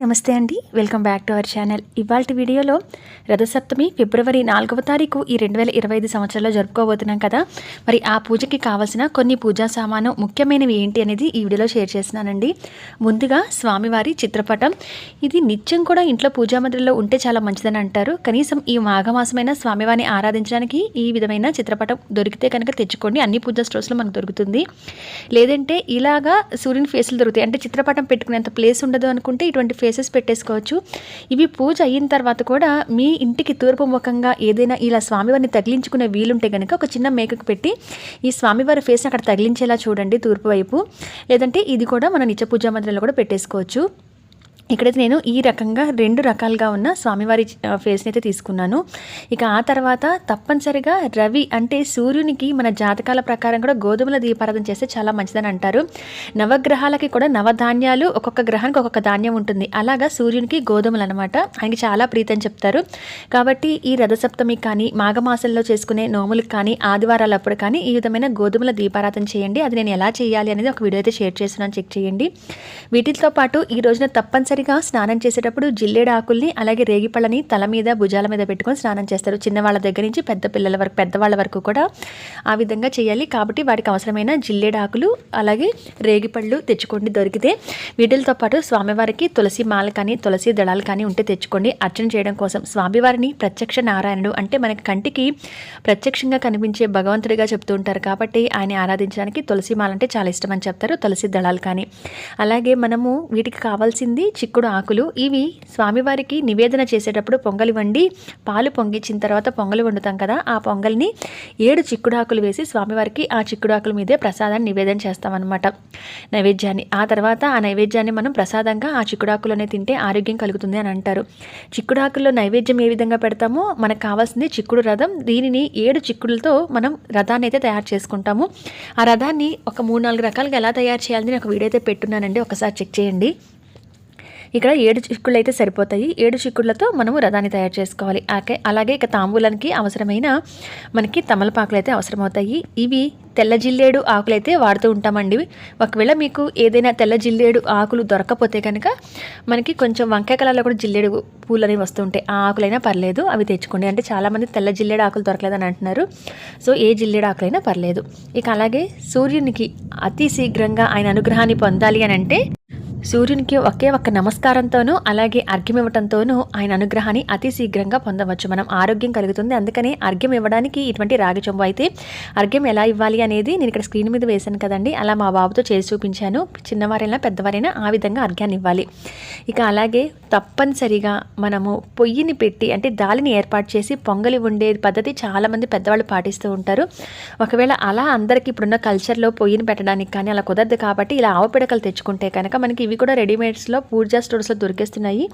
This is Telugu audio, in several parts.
నమస్తే అండి. Welcome back to our channel. ఇవాళ వీడియోలో రథసప్తమి ఫిబ్రవరి నాలుగవ తారీఖు ఈ రెండు వేల ఇరవై ఐదు సంవత్సరాల్లో జరుపుకోబోతున్నాం కదా. మరి ఆ పూజకి కావాల్సిన కొన్ని పూజా సామాను ముఖ్యమైనవి ఏంటి అనేది ఈ వీడియోలో షేర్ చేస్తున్నానండి. ముందుగా స్వామివారి చిత్రపటం. ఇది నిత్యం కూడా ఇంట్లో పూజా మందిరంలో ఉంటే చాలా మంచిదని అంటారు. కనీసం ఈ మాఘమాసమైన స్వామివారిని ఆరాధించడానికి ఈ విధమైన చిత్రపటం దొరికితే కనుక తెచ్చుకోండి. అన్ని పూజా స్టోర్స్లో మనకు దొరుకుతుంది. లేదంటే ఇలాగా సూర్యుని ఫేస్లు దొరుకుతాయి. అంటే చిత్రపటం పెట్టుకునేంత ప్లేస్ ఉండదు అనుకుంటే ఇటువంటి ప్లేసెస్ పెట్టేసుకోవచ్చు. ఇవి పూజ అయిన తర్వాత కూడా మీ ఇంటికి తూర్పు ముఖంగా ఏదైనా ఇలా స్వామివారిని తగిలించుకునే వీలుంటే కనుక ఒక చిన్న మేకకు పెట్టి ఈ స్వామివారి ఫేస్ అక్కడ తగిలించేలా చూడండి తూర్పు వైపు. లేదంటే ఇది కూడా మన నిత్య పూజా మందిరంలో కూడా పెట్టేసుకోవచ్చు. ఇక్కడైతే నేను ఈ రకంగా రెండు రకాలుగా ఉన్న స్వామివారి ఫేస్ని అయితే తీసుకున్నాను. ఇక ఆ తర్వాత తప్పనిసరిగా రవి అంటే సూర్యునికి మన జాతకాల ప్రకారం కూడా గోధుమల దీపారాధన చేస్తే చాలా మంచిదని అంటారు. నవగ్రహాలకి కూడా నవధాన్యాలు ఒక్కొక్క గ్రహానికి ఒక్కొక్క ధాన్యం ఉంటుంది. అలాగా సూర్యునికి గోధుమలు అనమాట ఆయనకి చాలా ప్రీతి అని చెప్తారు. కాబట్టి ఈ రథసప్తమి కానీ మాఘమాసంలో చేసుకునే నోములకు కానీ ఆదివారాలప్పుడు కానీ ఈ విధమైన గోధుమల దీపారాధన చేయండి. అది నేను ఎలా చేయాలి అనేది ఒక వీడియో అయితే షేర్ చేస్తున్నాను. చెక్ చేయండి. వీటితో పాటు ఈ రోజున తప్పని తప్పనిసరిగా స్నానం చేసేటప్పుడు జిల్లేడు ఆకుల్ని అలాగే రేగిపళ్ళని తల మీద భుజాల మీద పెట్టుకొని స్నానం చేస్తారు. చిన్నవాళ్ళ దగ్గర నుంచి పెద్ద పిల్లల వరకు పెద్దవాళ్ళ వరకు కూడా ఆ విధంగా చేయాలి. కాబట్టి వాటికి అవసరమైన జిల్లేడు ఆకులు అలాగే రేగిపళ్ళు తెచ్చుకోండి దొరికితే. వీటితో పాటు స్వామివారికి తులసి మాల కానీ తులసి దళాలు కానీ ఉంటే తెచ్చుకోండి. అర్చన చేయడం కోసం స్వామివారిని ప్రత్యక్ష నారాయణుడు అంటే మనకి కంటికి ప్రత్యక్షంగా కనిపించే భగవంతుడిగా చెప్తూ ఉంటారు. కాబట్టి ఆయన ఆరాధించడానికి తులసి మాల అంటే చాలా ఇష్టం అని చెప్తారు. తులసి దళాలు కానీ. అలాగే మనము వీటికి కావాల్సింది చిక్కుడు ఆకులు. ఇవి స్వామివారికి నివేదన చేసేటప్పుడు పొంగలి వండి పాలు పొంగిచ్చిన తర్వాత పొంగలి వండుతాం కదా ఆ పొంగల్ని ఏడు చిక్కుడు ఆకులు వేసి స్వామివారికి ఆ చిక్కుడు ఆకుల మీదే ప్రసాదాన్ని నివేదన చేస్తామన్నమాట. నైవేద్యాన్ని. ఆ తర్వాత ఆ నైవేద్యాన్ని మనం ప్రసాదంగా ఆ చిక్కుడాకులోనే తింటే ఆరోగ్యం కలుగుతుంది అని అంటారు. చిక్కుడాకుల్లో నైవేద్యం ఏ విధంగా పెడతామో మనకు కావాల్సింది చిక్కుడు రథం. దీనిని ఏడు చిక్కుడులతో మనం రథాన్ని అయితే తయారు చేసుకుంటాము. ఆ రథాన్ని ఒక మూడు నాలుగు రకాలుగా ఎలా తయారు చేయాలని నేను ఒక వీడియో అయితే పెట్టున్నానండి. ఒకసారి చెక్ చేయండి. ఇక్కడ ఏడు చిక్కుళ్ళు అయితే సరిపోతాయి. ఏడు చిక్కుళ్ళతో మనము రథాన్ని తయారు చేసుకోవాలి. అలాగే ఇక తాంబూలానికి అవసరమైన మనకి తమలపాకులు అయితే అవసరమవుతాయి. ఇవి తెల్ల జిల్లేడు ఆకులైతే వాడుతూ ఉంటామండి. ఒకవేళ మీకు ఏదైనా తెల్ల జిల్లేడు ఆకులు దొరకకపోతే కనుక మనకి కొంచెం వంకాయ కలర్లో కూడా జిల్లేడు పూలు అనేవి వస్తుంటాయి ఆ ఆకులైనా పర్లేదు అవి తెచ్చుకోండి. అంటే చాలామంది తెల్ల జిల్లేడు ఆకులు దొరకలేదని అంటున్నారు. సో ఏ జిల్లేడు ఆకులైనా పర్లేదు. ఇక అలాగే సూర్యునికి అతి శీఘ్రంగా ఆయన అనుగ్రహాన్ని పొందాలి అని అంటే సూర్యునికి ఒకే ఒక్క నమస్కారంతోనూ అలాగే అర్ఘ్యం ఇవ్వడంతోనూ ఆయన అనుగ్రహాన్ని అతి శీఘ్రంగా పొందవచ్చు. మనం ఆరోగ్యం కలుగుతుంది. అందుకని అర్ఘ్యం ఇవ్వడానికి ఇటువంటి రాగి చెంబు అయితే అర్ఘ్యం ఎలా ఇవ్వాలి అనేది నేను ఇక్కడ స్క్రీన్ మీద వేశాను కదండి. అలా మా బాబుతో చేసి చూపించాను. చిన్నవారైనా పెద్దవారైనా ఆ విధంగా అర్ఘ్యాన్ని ఇవ్వాలి. ఇక అలాగే తప్పనిసరిగా మనము పొయ్యిని పెట్టి అంటే దాలిని ఏర్పాటు చేసి పొంగలి ఉండే పద్ధతి చాలామంది పెద్దవాళ్ళు పాటిస్తూ ఉంటారు. ఒకవేళ అలా అందరికీ ఇప్పుడున్న కల్చర్లో పొయ్యిని పెట్టడానికి కానీ అలా కుదరదు కాబట్టి ఇలా ఆవు పిడకలు తెచ్చుకుంటే కనుక మనకి ఇవి కూడా రెడీమేడ్స్లో పూజా స్టోర్స్లో దొరికేస్తున్నాయి.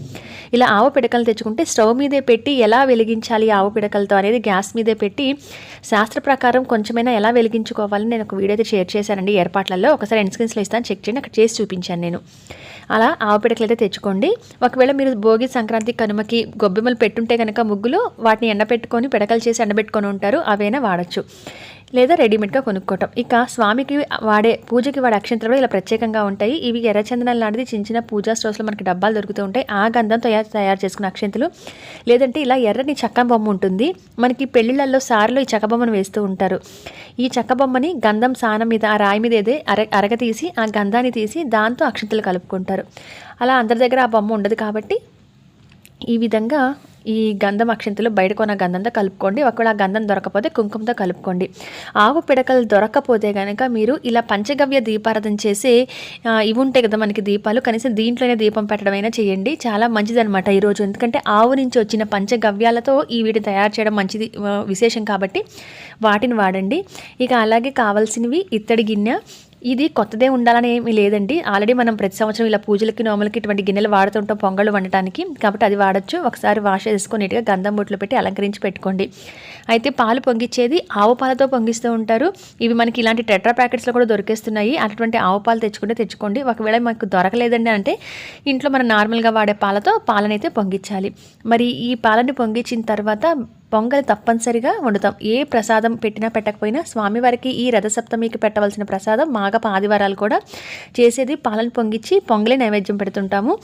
ఇలా ఆవు పిడకలు తెచ్చుకుంటే స్టవ్ మీదే పెట్టి ఎలా వెలిగించాలి ఆవు పిడకలతో అనేది గ్యాస్ మీదే పెట్టి శాస్త్ర ప్రకారం కొంచెమైనా ఎలా వెలిగించుకోవాలని నేను ఒక వీడియో అయితే షేర్ చేశానండి ఏర్పాట్లలో. ఒకసారి ఎండ్ స్క్రీన్స్లో ఇస్తాను చెక్ చేయండి అక్కడ చేసి చూపించాను నేను. అలా ఆవు పిడకలు అయితే తెచ్చుకోండి. ఒకవేళ మీరు భోగి సంక్రాంతి కనుమకి గొబ్బెమ్మలు పెట్టుంటే కనుక ముగ్గులు వాటిని ఎండబెట్టుకొని పిడకలు చేసి ఎండబెట్టుకొని ఉంటారు అవైనా వాడచ్చు. లేదా రెడీమేడ్గా కొనుక్కోవటం. ఇక స్వామికి వాడే పూజకి వాడే అక్షంతలు కూడా ఇలా ప్రత్యేకంగా ఉంటాయి. ఇవి ఎర్రచందనం లాంటిది. చిన్న చిన్న పూజా స్టోర్స్లో మనకి డబ్బాలు దొరుకుతూ ఉంటాయి. ఆ గంధం తయారు తయారు చేసుకున్న అక్షంతలు. లేదంటే ఇలా ఎర్రని చెక్క బొమ్మ ఉంటుంది. మనకి పెళ్ళిళ్ళల్లో సార్లు ఈ చెక్క బొమ్మను వేస్తూ ఉంటారు. ఈ చెక్క బొమ్మని గంధం సానం మీద ఆ రాయి మీద ఏదే అర అరగ తీసి ఆ గంధాన్ని తీసి దాంతో అక్షంతలు కలుపుకుంటారు. అలా అందరి దగ్గర ఆ బొమ్మ ఉండదు కాబట్టి ఈ విధంగా ఈ గంధం అక్షంతలు బయట కొన్న గంధంతో కలుపుకోండి. ఒకవేళ ఆ గంధం దొరకపోతే కుంకుమతో కలుపుకోండి. ఆవు పిడకలు దొరకకపోతే కనుక మీరు ఇలా పంచగవ్య దీపారాధన చేసే ఇవి ఉంటాయి కదా మనకి దీపాలు. కనీసం దీంట్లోనే దీపం పెట్టడమైనా చేయండి. చాలా మంచిదన్నమాట ఈరోజు ఎందుకంటే ఆవు నుంచి వచ్చిన పంచగవ్యాలతో ఈ వీటిని తయారు చేయడం మంచిది విశేషం కాబట్టి వాటిని వాడండి. ఇక అలాగే కావాల్సినవి ఇత్తడి గిన్నె ఇది కొత్తదే ఉండాలని ఏమీ లేదండి. ఆల్రెడీ మనం ప్రతి సంవత్సరం ఇలా పూజలకి నోములకి ఇటువంటి గిన్నెలు వాడుతుంటాం పొంగళ్ళు వండటానికి. కాబట్టి అది వాడచ్చు. ఒకసారి వాష్ చేసుకొని నీట్గా గంధం బొట్లు పెట్టి అలంకరించి పెట్టుకోండి. అయితే పాలు పొంగిచ్చేది ఆవు పాలతో పొంగిస్తూ ఉంటారు. ఇవి మనకి ఇలాంటి టెట్రా ప్యాకెట్స్లో కూడా దొరికేస్తున్నాయి. అటువంటి ఆవు పాలు తెచ్చుకుంటే తెచ్చుకోండి. ఒకవేళ మాకు దొరకలేదండి అంటే ఇంట్లో మనం నార్మల్గా వాడే పాలతో పాలనైతే పొంగించాలి. మరి ఈ పాలని పొంగించిన తర్వాత పొంగల్ తప్పనిసరిగా వండుతాం. ఏ ప్రసాదం పెట్టినా పెట్టకపోయినా స్వామివారికి ఈ రథసప్తమికి పెట్టవలసిన ప్రసాదం మాగప ఆదివారాలు కూడా చేసేది పాలను పొంగిచ్చి పొంగలి నైవేద్యం పెడుతుంటాము.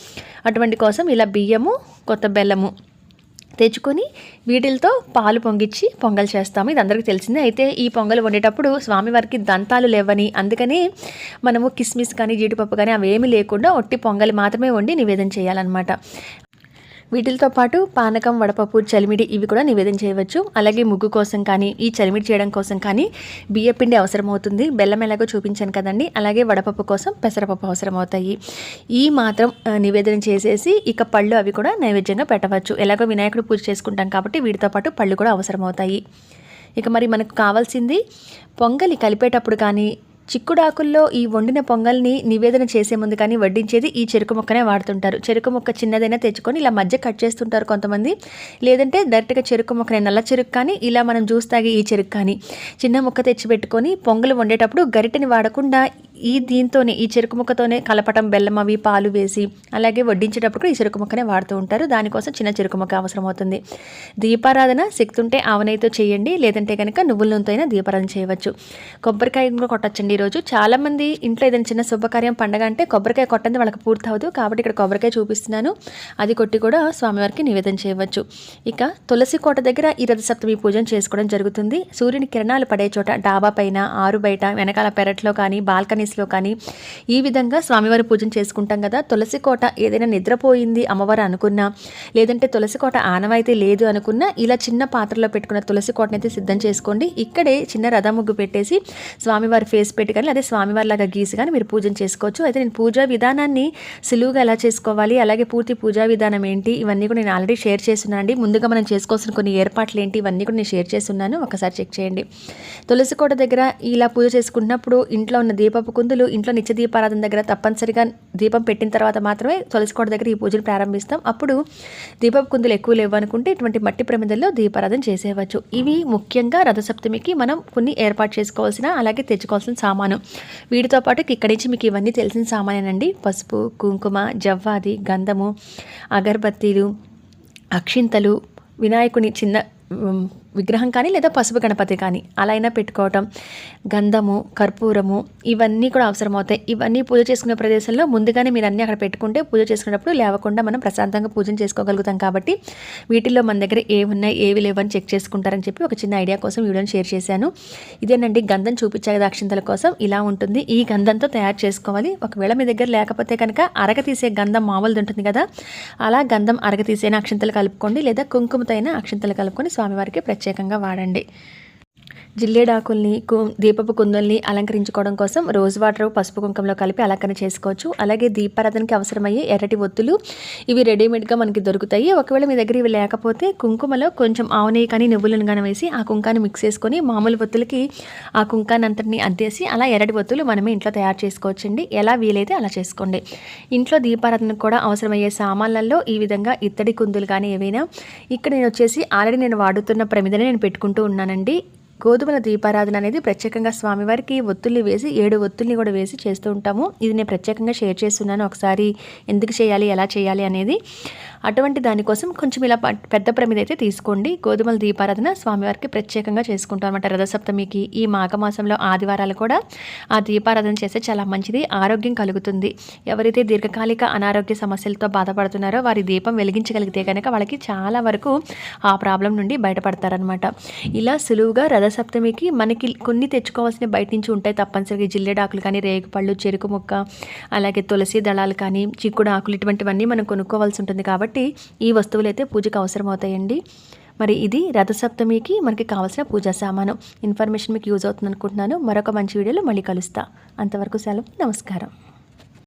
అటువంటి కోసం ఇలా బియ్యము కొత్త బెల్లము తెచ్చుకొని వీటిలతో పాలు పొంగిచ్చి పొంగల్ చేస్తాము. ఇది అందరికీ తెలిసిందే. అయితే ఈ పొంగల్ వండేటప్పుడు స్వామివారికి దంతాలు లేవని అందుకని మనము కిస్మిస్ కానీ జీడిపప్పు కానీ అవేమీ లేకుండా ఒట్టి పొంగలి మాత్రమే వండి నివేదన చేయాలన్నమాట. వీటితో పాటు పానకం వడపప్పు చలిమిడి ఇవి కూడా నివేదన చేయవచ్చు. అలాగే ముగ్గు కోసం కానీ ఈ చలిమిడి చేయడం కోసం కానీ బియ్యపిండి అవసరం అవుతుంది బెల్లం ఎలాగో చూపించాను కదండి. అలాగే వడపప్పు కోసం పెసరపప్పు అవసరం అవుతాయి ఈ మాత్రం నివేదన చేసేసి ఇక పళ్ళు అవి కూడా నైవేద్యంగా పెట్టవచ్చు. ఎలాగో వినాయకుడు పూజ చేసుకుంటాం కాబట్టి వీటితో పాటు పళ్ళు కూడా అవసరం అవుతాయి ఇక మరి మనకు కావాల్సింది పొంగలి కలిపేటప్పుడు కానీ చిక్కుడాకుల్లో ఈ వండిన పొంగల్ని నివేదన చేసే ముందు కానీ వడ్డించేది ఈ చెరుకు ముక్కనే వాడుతుంటారు. చెరుకు మొక్క చిన్నదైనా తెచ్చుకొని ఇలా మధ్య కట్ చేస్తుంటారు కొంతమంది. లేదంటే డైరెక్ట్గా చెరుకు మొక్కనే నల్ల చెరుకు కానీ ఇలా మనం జ్యూస్ తాగే ఈ చెరుకు కానీ చిన్న ముక్క తెచ్చి పెట్టుకొని పొంగలు వండేటప్పుడు గరిటెని వాడకుండా ఈ దీంతోనే ఈ చెరుకు ముక్కతోనే కలపటం బెల్లం అవి పాలు వేసి అలాగే వడ్డించేటప్పుడు కూడా ఈ చెరుకు ముక్కనే వాడుతూ ఉంటారు. దానికోసం చిన్న చెరుకు ముక్క అవసరం అవుతుంది దీపారాధన శక్తి ఉంటే ఆవనైతో చేయండి లేదంటే కనుక నువ్వుల నూనెతో అయినా దీపారాధన చేయవచ్చు. కొబ్బరికాయ కూడా కొట్టచ్చండి ఈరోజు. చాలామంది ఇంట్లో ఏదైనా చిన్న శుభకార్యం పండగ అంటే కొబ్బరికాయ కొట్టంది వాళ్ళకి పూర్తి అవ్వదు కాబట్టి ఇక్కడ కొబ్బరికాయ చూపిస్తున్నాను. అది కొట్టి కూడా స్వామివారికి నివేదన చేయవచ్చు. ఇక తులసి కోట దగ్గర ఈ రథసప్తమి పూజను చేసుకోవడం జరుగుతుంది. సూర్యుని కిరణాలు పడే చోట డాబా పైన ఆరు బయట వెనకాల పెరట్లో కానీ బాల్కనీ ప్లేస్లో కానీ ఈ విధంగా స్వామివారి పూజను చేసుకుంటాం కదా. తులసి కోట ఏదైనా నిద్రపోయింది అమ్మవారు అనుకున్నా లేదంటే తులసి కోట ఆనవాయితీ లేదు అనుకున్నా ఇలా చిన్న పాత్రలో పెట్టుకున్న తులసి కోటని అయితే సిద్ధం చేసుకోండి. ఇక్కడే చిన్న రథం ముగ్గు పెట్టేసి స్వామివారి ఫేస్ పెట్టి కానీ అదే స్వామివారి లాగా గీసి కానీ మీరు పూజను చేసుకోవచ్చు. అయితే నేను పూజా విధానాన్ని సులువుగా ఎలా చేసుకోవాలి అలాగే పూర్తి పూజా విధానం ఏంటి ఇవన్నీ కూడా నేను ఆల్రెడీ షేర్ చేస్తున్నాను అండి. ముందుగా మనం చేసుకోవాల్సిన కొన్ని ఏర్పాట్లు ఏంటి ఇవన్నీ కూడా నేను షేర్ చేస్తున్నాను. ఒకసారి చెక్ చేయండి. తులసి కోట దగ్గర ఇలా పూజ చేసుకున్నప్పుడు ఇంట్లో ఉన్న దీపపు కుందులు ఇంట్లో నిత్య దీపారాధన దగ్గర తప్పనిసరిగా దీపం పెట్టిన తర్వాత మాత్రమే తులసికోట దగ్గర ఈ పూజను ప్రారంభిస్తాం. అప్పుడు దీపపు కుందులు ఎక్కువ లేవు అనుకుంటే ఇటువంటి మట్టి ప్రమిదల్లో దీపారాధన చేసేవచ్చు ఇవి ముఖ్యంగా రథసప్తమికి మనం కొన్ని ఏర్పాటు చేసుకోవాల్సిన అలాగే తెచ్చుకోవాల్సిన సామాను. వీటితో పాటు ఇక్కడి నుంచి మీకు ఇవన్నీ తెలిసిన సామానేనండి. పసుపు కుంకుమ జవ్వాది గంధము అగర్బత్తీలు అక్షింతలు వినాయకుని చిన్న విగ్రహం కానీ లేదా పసుపు గణపతి కానీ అలా అయినా పెట్టుకోవటం గంధము కర్పూరము ఇవన్నీ కూడా అవసరమవుతాయి. ఇవన్నీ పూజ చేసుకునే ప్రదేశంలో ముందుగానే మీరు అన్నీ అక్కడ పెట్టుకుంటే పూజ చేసుకునేటప్పుడు లేవకుండా మనం ప్రశాంతంగా పూజను చేసుకోగలుగుతాం కాబట్టి వీటిల్లో మన దగ్గర ఏవి ఉన్నాయి ఏవి లేవని చెక్ చేసుకుంటారని చెప్పి ఒక చిన్న ఐడియా కోసం వీడియోని షేర్ చేశాను. ఇదేనండి గంధం చూపించే అక్షింతల కోసం. ఇలా ఉంటుంది. ఈ గంధంతో తయారు చేసుకోవాలి. ఒకవేళ మీ దగ్గర లేకపోతే కనుక అరగ తీసే గంధం మామూలుది ఉంటుంది కదా అలా గంధం అరగ తీసేన అక్షింతలు కలుపుకోండి లేదా కుంకుమతో అయినా అక్షింతలు కలుపుకొని స్వామివారికి ప్రత్యేకంగా వాడండి. జిల్లేడాకుల్ని కు దీపపు కుందుల్ని అలంకరించుకోవడం కోసం రోజ్ వాటర్ పసుపు కుంకంలో కలిపి అలంకరణ చేసుకోవచ్చు. అలాగే దీపారాధనకి అవసరమయ్యే ఎర్రటి ఒత్తులు ఇవి రెడీమేడ్గా మనకి దొరుకుతాయి. ఒకవేళ మీ దగ్గర ఇవి లేకపోతే కుంకుమలో కొంచెం ఆవునేయి కానీ నువ్వులను కానీ వేసి ఆ కుంకాన్ని మిక్స్ చేసుకొని మామూలు ఒత్తులకి ఆ కుంకాన్ని అంతటిని అద్దేసి అలా ఎర్రటి ఒత్తులు మనమే ఇంట్లో తయారు చేసుకోవచ్చండి. ఎలా వీలైతే అలా చేసుకోండి. ఇంట్లో దీపారాధనకు కూడా అవసరమయ్యే సామాన్లలో ఈ విధంగా ఇత్తడి కుందులు కానీ ఏవైనా. ఇక్కడ నేను వచ్చేసి ఆల్రెడీ నేను వాడుతున్న ప్రమిదని నేను పెట్టుకుంటూ ఉన్నానండి. గోధుమల దీపారాధన అనేది ప్రత్యేకంగా స్వామివారికి ఒత్తుల్ని వేసి ఏడు ఒత్తుల్ని కూడా వేసి చేస్తూ ఉంటాము. ఇది నేను ప్రత్యేకంగా షేర్ చేస్తున్నాను. ఒకసారి ఎందుకు చేయాలి ఎలా చేయాలి అనేది అటువంటి దానికోసం కొంచెం ఇలా పెద్ద ప్రమిద అయితే తీసుకోండి. గోధుమల దీపారాధన స్వామివారికి ప్రత్యేకంగా చేసుకుంటాం అనమాట రథసప్తమికి ఈ మాఘమాసంలో ఆదివారాలు కూడా ఆ దీపారాధన చేస్తే చాలా మంచిది ఆరోగ్యం కలుగుతుంది. ఎవరైతే దీర్ఘకాలిక అనారోగ్య సమస్యలతో బాధపడుతున్నారో వారి దీపం వెలిగించగలిగితే కనుక వాళ్ళకి చాలా వరకు ఆ ప్రాబ్లం నుండి బయటపడతారనమాట ఇలా సులువుగా రథ రథసప్తమికి మనకి కొన్ని తెచ్చుకోవాల్సిన బయట నుంచి ఉంటాయి తప్పనిసరిగా జిల్లెడాకులు కానీ రేగుపళ్ళు చెరుకు ముక్క అలాగే తులసి దళాలు కానీ చిక్కుడు ఆకులు ఇటువంటివన్నీ మనం కొనుక్కోవాల్సి ఉంటుంది కాబట్టి కాబట్టి ఈ వస్తువులు అయితే పూజకు అవసరం అవుతాయండి మరి ఇది రథసప్తమికి మనకి కావాల్సిన పూజా సామాను. ఇన్ఫర్మేషన్ మీకు యూజ్ అవుతుంది అనుకుంటున్నాను మరొక మంచి వీడియోలో మళ్ళీ కలుస్తా. అంతవరకు సెలవు. నమస్కారం.